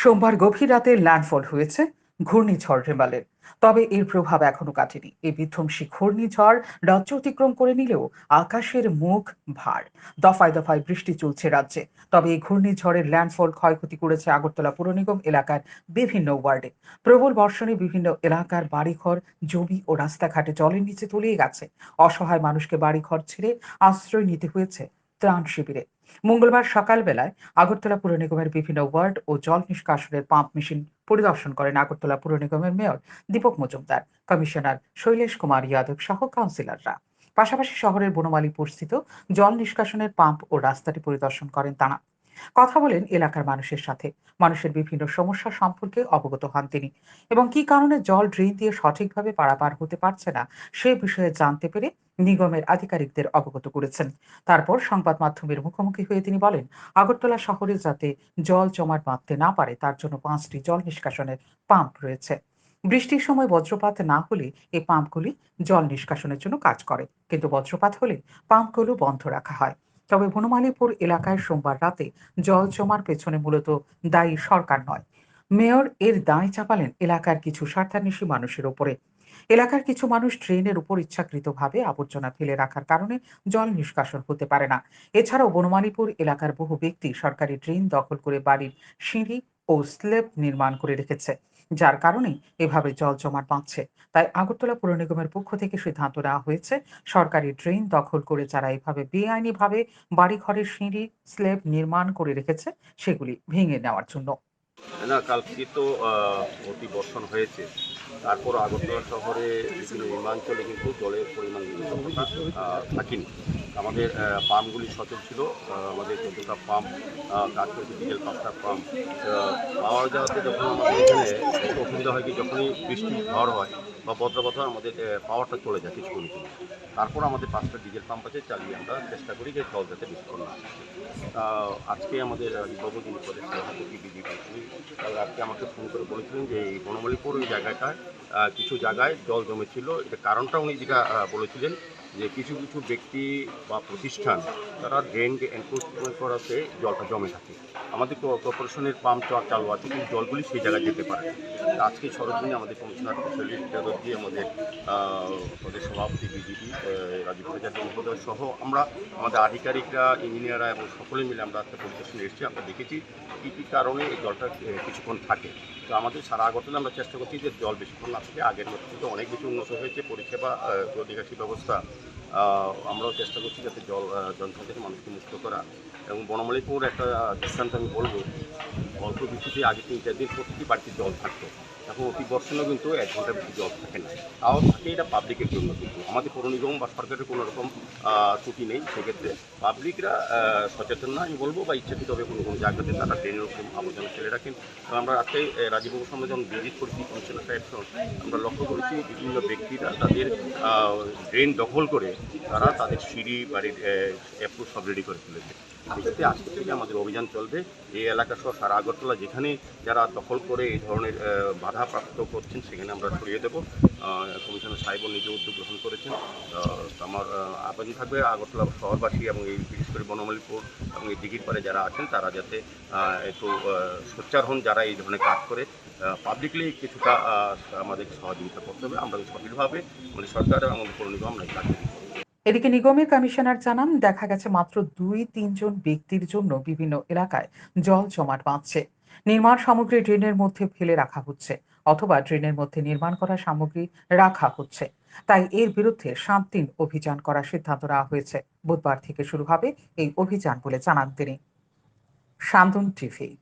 সোমবার গভীর রাতে ল্যান্ডফল হয়েছে ঘূর্ণিঝড় রেমালের তবে এর প্রভাব এখনও কাটেনি। এই বিধ্বংসী ঘূর্ণিঝড় রাজ্য অতিক্রম করে নিলেও আকাশের মুখ ভার। দফায় দফায় বৃষ্টি চলছে রাজ্যে। তবে এই ঘূর্ণিঝড়ের ল্যান্ডফল ক্ষয়ক্ষতি করেছে আগরতলা পুর নিগম এলাকার বিভিন্ন ওয়ার্ডে। প্রবল বর্ষণে বিভিন্ন এলাকার বাড়িঘর, জমি ও রাস্তাঘাটে জলের নিচে তলিয়ে গেছে। অসহায় মানুষকে বাড়িঘর ছেড়ে আশ্রয় নিতে হয়েছে ত্রাণ শিবিরে। মঙ্গলবার সকালবেলায় আগরতলা পুর নিগমের বিভিন্ন ওয়ার্ড ও জল নিষ্কাশনের পাম্প মেশিন পরিদর্শন করেন আগরতলা পুর নিগমের মেয়র দীপক মজুমদার, কমিশনার শৈলেশ কুমার যাদব সহ কাউন্সিলররা। পাশাপাশি শহরের বনমালীপুর স্থিত জল নিষ্কাশনের পাম্প ও রাস্তাটি পরিদর্শন করেন তারা। কথা বলেন এলাকার মানুষের সাথে। মানুষের বিভিন্ন সমস্যা সম্পর্কে অবগত হন তিনি। এবং কি কারণে জল ড্রেন দিয়ে সঠিকভাবে পারাপার হতে পারছে না, সে বিষয়ে জানতে পেরে নিগমের আধিকারিকদের অবগত করেছেন। তারপর সংবাদ মাধ্যমের মুখোমুখি হয়ে তিনি বলেন, আগরতলা শহরে যাতে জল জমাট বাঁধতে না পারে, তার জন্য পাঁচটি জল নিষ্কাশনের পাম্প রয়েছে। বৃষ্টির সময় বজ্রপাত না হলে এই পাম্পগুলি জল নিষ্কাশনের জন্য কাজ করে। কিন্তু বজ্রপাত হলে পাম্পগুলো বন্ধ রাখা হয়। তবে বনমালীপুর এলাকায় সোমবার রাতে জল জমার পেছনে মূলত দায়ী সরকার নয়। মেয়র এর দায় চাপালেন এলাকার কিছু স্বার্থান্বেষী মানুষের ওপরে। এলাকার কিছু মানুষ ট্রেনের উপর ইচ্ছাকৃতভাবে আবর্জনা ফেলে রাখার কারণে জল নিষ্কাশন হতে পারে না। এছাড়াও বনমালীপুর এলাকার বহু ব্যক্তি সরকারি ড্রেন দখল করে বাড়ির সিঁড়ি ও স্লেব নির্মাণ করে রেখেছে। যার কারণে এভাবে জল জমাট বাঁধছে। তাই আগরতলা পুর নিগমের পক্ষ থেকে সিদ্ধান্ত নেওয়া হয়েছে, সরকারি ড্রেন দখল করে যারা এভাবে বেআইনিভাবে বাড়িঘরের সিঁড়ি, স্লেব নির্মাণ করে রেখেছে, সেগুলি ভেঙে নেওয়ার জন্য। না, কালকে তো অতি বর্ষণ হয়েছে। তারপর আগরতলা শহরে বিভিন্ন নির্মাঞ্চলে কিন্তু জলের পরিমাণ থাকেনি। আমাদের পাম্পগুলি সচল ছিল। আমাদের চোদ্দটা পাম্প কাজ করেছে ডিজেল পাঁচটা পাম্প পাওয়ার যাওয়াতে যখন আমাদের এখানে অসুবিধা হয় কি, যখনই বৃষ্টি ঝড় হয় বা বজ্রপাত আমাদের পাওয়ারটা চলে যায় কিছুক্ষণ জন্য তারপর আমাদের পাঁচটা ডিজেল পাম্প আছে, চালিয়ে আমরা চেষ্টা করি যে জল যাতে বিস্ফোরণ না। আজকে আমাদের বিভাগ যিনি পদের সভাপতি তাহলে আজকে আমাকে ফোন করে বলেছিলেন যে এই বনমালীপুর ওই জায়গাটায় কিছু জায়গায় জল জমেছিল। এটা কারণটা উনি যেটা বলেছিলেন। যে কিছু কিছু ব্যক্তি বা প্রতিষ্ঠান তারা ড্রেনকে এনক্রোচমেন্ট করাতে জলটা জমে থাকে। আমাদের কর্পোরেশনের পাম্প চা- চালু আছে কিন্তু জলগুলি সেই জায়গায় যেতে পারে আজকে সরদিনে আমাদের কমিশনার শৈলীশ যাদব দিয়ে আমাদের আহ, সভাপতি বিজিবি রাজীব প্রজাতি মহোদয় সহ আমরা আমাদের আধিকারিকরা ইঞ্জিনিয়াররা এবং সকলে মিলে আমরা একটা পরিদর্শনে এসেছি। আমরা দেখেছি কী কী কারণে এই জলটা কিছুক্ষণ থাকে। তো আমাদের সারা আগরতলা আমরা চেষ্টা করছি যে জল বেশিক্ষণ না থাকে আগের মতো কিন্তু অনেক বেশি উন্নত হয়েছে পরিষেবা নিকাশি ব্যবস্থা আমরাও চেষ্টা করছি যাতে জল আহ, থেকে মানুষকে মুক্ত করা। এবং বনমালীপুর একটা দৃষ্টান্ত আমি বলব অল্প বৃষ্টিতে আগে তিন চার দিন প্রতিটি বাড়িতে জল থাকতো। এখন অতি বর্ষণেও কিন্তু এক ঘণ্টা বেশি জল থাকে না। তাও থাকে এটা পাবলিকের জন্য কিন্তু। আমাদের পৌর নিগম বা সরকারের কোনো রকম ত্রুটি নেই সেক্ষেত্রে। পাবলিকরা সচেতন না আমি বলব বা ইচ্ছাকৃতভাবে কোনো কোনো জায়গাতে তারা ড্রেনের উপর আবর্জনা ফেলে রাখেন। আমরা আজকে রাজীববাবুর সঙ্গে যখন ভিজিট করেছি কমিশনার সাহেব সহ, আমরা লক্ষ্য করেছি বিভিন্ন ব্যক্তিরা তাদের ড্রেন দখল করে তারা তাদের সিঁড়ি বাড়ির অ্যাপ্রুভ সব রেডি করে ফেলেছে। এক্ষেত্রে আজকে থেকে আমাদের অভিযান চলবে। এই এলাকা সহ সারা আগরতলা যেখানে যারা দখল করে এই ধরনের আহ, বাধা প্রাপ্ত করছেন সেখানে আমরা ছড়িয়ে দেবো। কমিশনার সাহেবও নিজে উদ্যোগ গ্রহণ করেছেন। আমার আবেদন থাকবে আগরতলা শহরবাসী এবং এই বিশেষ করে বনমালীপুর এবং এই দিঘির পাড়ে যারা আছেন তারা যাতে একটু সোচ্চার হন যারা এই ধরনের কাজ করে। পাবলিকলি কিছুটা আমাদের সহযোগিতা করতে হবে। আমরা সঠিকভাবে আমাদের সরকার এবং পৌর নিগম আমরা কাজ। এদিকে নিগমের কমিশনার জানান, দেখা গেছে মাত্র দুই, তিনজন ব্যক্তির জন্য বিভিন্ন এলাকায় জল জমাট বাঁধছে। নির্মাণ সামগ্রী ড্রেনের মধ্যে ফেলে রাখা হচ্ছে অথবা ড্রেনের মধ্যে নির্মাণ করা সামগ্রী রাখা হচ্ছে। তাই এর বিরুদ্ধে সাত দিন অভিযান করার সিদ্ধান্ত নেওয়া হয়েছে। বুধবার থেকে শুরু হবে এই অভিযান বলে জানান তিনি। শান্তন টিভি।